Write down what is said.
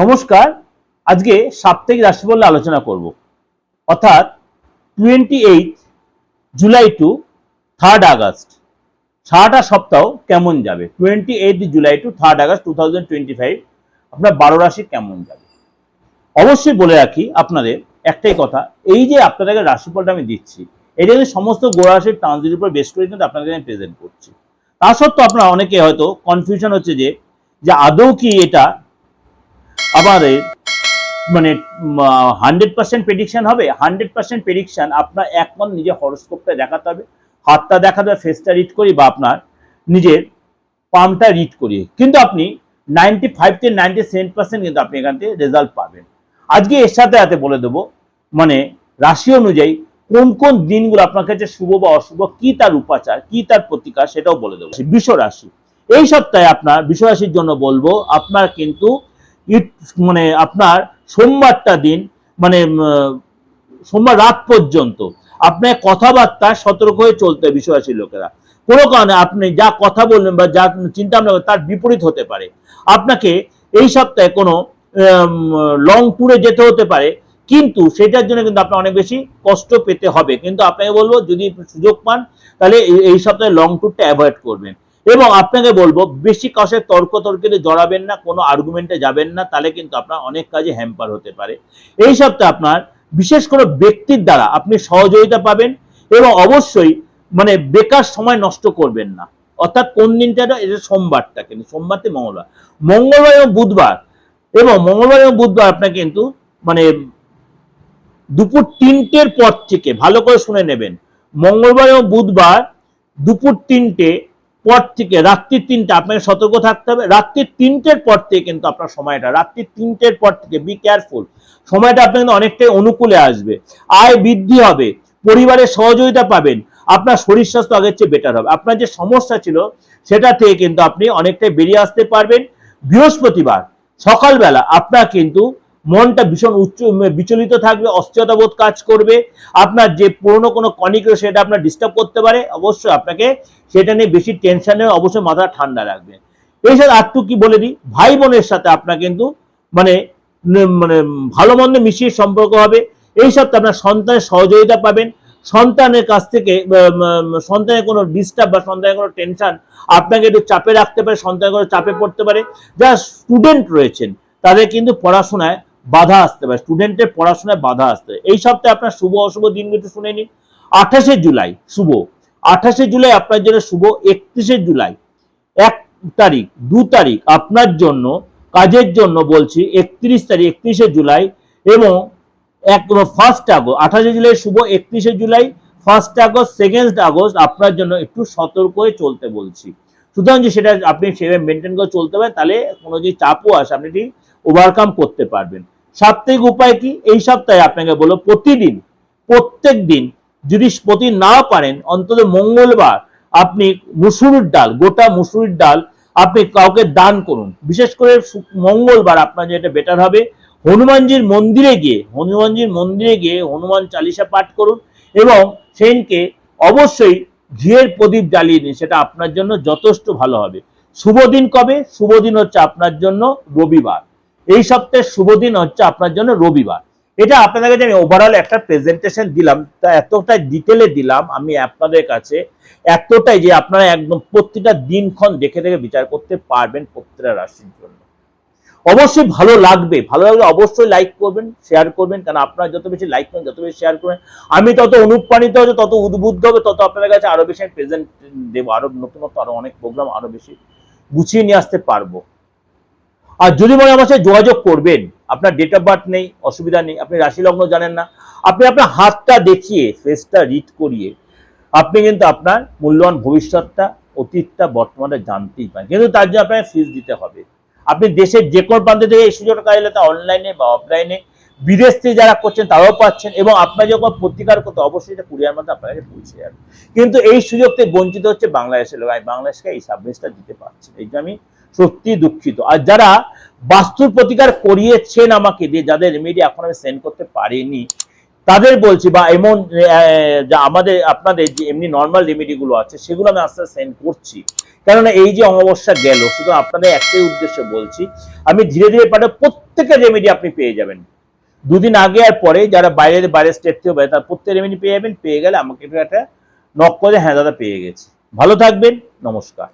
নমস্কার, আজকে সাপ্তাহিক রাশিফল আলোচনা করব। অর্থাৎ twenty eight July to third August. সারাটা সপ্তাহ কেমন যাবে? Twenty eight July to third August two thousand twenty five আপনার বারো রাশি কেমন যাবে? অবশ্যই বলে রাখি আপনাদের একটাই কথা, এই যে আপনাদেরকে রাশিফলটা আমি দিচ্ছি, এটা কিন্তু সমস্ত গোড়া রাশির ট্রানজিটের উপর বেশ করে কিন্তু আপনাদের আমি প্রেজেন্ট করছি। তা সত্ত্বেও আপনার অনেকে হয়তো কনফিউশন হচ্ছে যে যে আদৌ কি এটা আমাদের মানে হান্ড্রেড পার্সেন্ট প্রেডিকশন হবে। হান্ড্রেড পার্সেন্ট প্রেডিকশন আপনার একমাত্র নিজের হরস্কোপটা দেখাতে হবে। হাতটা দেখাতে হবে ফেসটা রিড করি বা আপনার নিজের পামটা রিড করি। কিন্তু আপনি নাইনটি ফাইভ থেকে নাইনটি সেভেন পার্সেন্ট কিন্তু আপনি এখান থেকে রেজাল্ট পাবেন। আজকে এর সাথে সাথে বলে দেবো মানে রাশি অনুযায়ী কোন কোন দিনগুলো আপনার কাছে শুভ বা অশুভ, কি তার উপাচার, কি তার প্রতিকার সেটাও বলে দেবো। বিশ্ব রাশি এই সপ্তাহে আপনার বিশ্ব রাশির জন্য বলব, আপনার কিন্তু ইট মানে আপনার সোমবারটা দিন মানে সোমবার রাত পর্যন্ত আপনার কথাবার্তা সতর্ক হয়ে চলতে বিশ্ববাসীর লোকেরা। কোনো কারণে আপনি যা কথা বললেন বা যা চিন্তা ভাবনা তার বিপরীত হতে পারে। আপনাকে এই সপ্তাহে কোনো লং ট্যুরে যেতে হতে পারে, কিন্তু সেটার জন্য কিন্তু আপনার অনেক বেশি কষ্ট পেতে হবে। কিন্তু আপনাকে বলব, যদি সুযোগ পান, তাহলে এই সপ্তাহে লং ট্যুরটা অ্যাভয়েড করবেন। এবং আপনাকে বলব, বেশি কাছে তর্ক তর্কিতে জড়াবেন না, কোনো আর্গুমেন্টে যাবেন না, তাহলে কিন্তু আপনার অনেক কাজে হ্যাম্পার হতে পারে। এই সপ্তাহে আপনার বিশেষ করে ব্যক্তির দ্বারা আপনি সহযোগিতা পাবেন এবং অবশ্যই মানে বেকার সময় নষ্ট করবেন না। অর্থাৎ কোন দিনটা এটা? সোমবারটা কিন্তু, সোমবার থেকে মঙ্গলবার। মঙ্গলবার এবং বুধবার। এবং মঙ্গলবার এবং বুধবার আপনার কিন্তু মানে দুপুর তিনটের পর থেকে, ভালো করে শুনে নেবেন। মঙ্গলবার এবং বুধবার দুপুর তিনটে পর থেকে রাত্রির তিনটে, আপনাকে সতর্ক থাকতে হবে। রাত্রির তিনটের পর থেকে কিন্তু আপনার সময়টা রাত্রির তিনটের পর থেকে বি কেয়ারফুল সময়টা আপনার কিন্তু অনেকটাই অনুকূলে আসবে। আয় বৃদ্ধি হবে, পরিবারের সহযোগিতা পাবেন, আপনার শরীর স্বাস্থ্য আগের চেয়ে বেটার হবে। আপনার যে সমস্যা ছিল, সেটা থেকে কিন্তু আপনি অনেকটাই বেরিয়ে আসতে পারবেন। বৃহস্পতিবার, সকালবেলা আপনার কিন্তু মনটা ভীষণ উচ্চ বিচলিত থাকবে অস্থিরতা বোধ কাজ করবে। আপনার যে পুরনো কোনো কনিক সেটা আপনার ডিস্টার্ব করতে পারে। অবশ্যই আপনাকে সেটা নিয়ে বেশি টেনশনে অবশ্যই মাথা ঠান্ডা রাখবে। এই সাথে আরটু কি বলে দিই? ভাই বোনের সাথে আপনার কিন্তু মানে মানে ভালো মন্দ মিশিয়ে সম্পর্ক হবে। এই সপ্তাহে আপনার সন্তানের সহযোগিতা পাবেন। সন্তানের কাছ থেকে সন্তানের কোনো ডিস্টার্ব বা সন্তানের কোনো টেনশন আপনাকে একটু চাপে রাখতে পারে, সন্তানের কোনো চাপে পড়তে পারে। যারা স্টুডেন্ট রয়েছেন, তাদের কিন্তু পড়াশোনায় বাধা আসতে পারে স্টুডেন্টের পড়াশোনায় বাধা আসতে পারে। এই সপ্তাহে আপনার শুভ অশুভ দিনগুলো একটু শুনে নিন। আঠাশে জুলাই, শুভ। আঠাশে জুলাই আপনার জন্য শুভ, একত্রিশে জুলাই, এক তারিখ, দু তারিখ আপনার জন্য, কাজের জন্য বলছি, একত্রিশ তারিখ, একত্রিশে জুলাই এবং এক ফার্স্ট আগস্ট, আঠাশে জুলাই শুভ, একত্রিশে জুলাই ফার্স্ট আগস্ট সেকেন্ড আগস্ট আপনার জন্য একটু সতর্ক হয়ে চলতে বলছি। সুতরাং যে সেটা আপনি সেভাবে মেনটেন করে চলতে পারেন, তাহলে কোনো যদি চাপও আসে, আপনি এটি ওভারকাম করতে পারবেন। সাপ্তাহিক উপায় কি? এই সপ্তাহে আপনাকে বলো প্রতিদিন, প্রত্যেক দিন যদি প্রতি না পারেন, অন্তত মঙ্গলবার আপনি মুসুরির ডাল, গোটা মুসুরির ডাল আপনি কাউকে দান করুন। বিশেষ করে মঙ্গলবার আপনার যেটা বেটার হবে, হনুমানজির মন্দিরে গিয়ে, হনুমানজির মন্দিরে গিয়ে হনুমান চালিসা পাঠ করুন এবং সেনকে অবশ্যই ঘিয়ের প্রদীপ জ্বালিয়ে দিন, সেটা আপনার জন্য যথেষ্ট ভালো হবে। শুভ দিন কবে? শুভ দিন হচ্ছে আপনার জন্য রবিবার। এই সপ্তাহের শুভ দিন হচ্ছে আপনার জন্য রবিবার। এটা আপনাদের কাছে আমি ওভারঅল একটা প্রেজেন্টেশন দিলাম, তা এতটা ডিটেলে দিলাম, আমি আপনাদের কাছে এতটাই যে আপনারা একদম প্রতিটা দিনক্ষণ দেখে দেখে বিচার করতে পারবেন প্রত্যেকটা রাশির জন্য। অবশ্যই ভালো লাগবে, ভালো লাগলে অবশ্যই লাইক করবেন শেয়ার করবেন কারণ আপনারা যত বেশি লাইক করেন, যত বেশি শেয়ার করবেন, আমি তত অনুপ্রাণিত হবে, তত উদ্বুদ্ধ হবে, তত আপনাদের কাছে আরও বেশি প্রেজেন্ট দেবো, আরও নতুনত্ব, আরও অনেক প্রোগ্রাম আরও বেশি গুছিয়ে নিয়ে আসতে পারব। আর যদি মনে আমার সাথে যোগাযোগ করবেন, আপনার ডেট অফ বার্থ নেই, অসুবিধা নেই, আপনি রাশি লগ্ন জানেন না, আপনি আপনার হাতটা দেখিয়ে ফেসটা রিড করিয়ে, আপনি কিন্তু আপনার মূল্যবান ভবিষ্যৎটা, অতীতটা বর্তমানে জানতেই পারেন। কিন্তু তার জন্য আপনাকে ফিস দিতে হবে। আপনি দেশের যে কোনো প্রান্ত থেকে এই সুযোগটা কাজে তা অনলাইনে বা অফলাইনে বিদেশ থেকে যারা করছেন, তারাও পাচ্ছেন এবং আপনার যখন প্রতিকার করতে অবশ্যই এটা কুরিয়ার মধ্যে আপনাকে পৌঁছে যাবে। কিন্তু এই সুযোগ থেকে বঞ্চিত হচ্ছে বাংলাদেশের লোক আমি বাংলাদেশকে এই সার্ভিসটা দিতে পারছি এই যে আমি সত্যি দুঃখিত। আর যারা বাস্তুর প্রতিকার করিয়েছেন আমাকে দিয়ে যাদের রেমেডি এখন আমি সেন্ড করতে পারিনি, তাদের বলছি বা এমন যা আমাদের, আপনাদের যে এমনি নর্মাল রেমেডিগুলো আছে, সেগুলো আমি আস্তে আস্তে সেন্ড করছি। কেননা এই যে অমাবস্যা গেল শুধু আপনাদের একটাই উদ্দেশ্যে বলছি, আমি ধীরে ধীরে পাঠাবো প্রত্যেকের রেমেডি আপনি পেয়ে যাবেন। দুদিন আগে আর পরে যারা বাইরে বাইরে স্টেট থেকে বাইরে তার প্রত্যেক রেমেডি পেয়ে যাবেন, পেয়ে গেলে আমাকে একটু একটা নক করে হ্যাঁ দাদা, পেয়ে গেছি। ভালো থাকবেন, নমস্কার।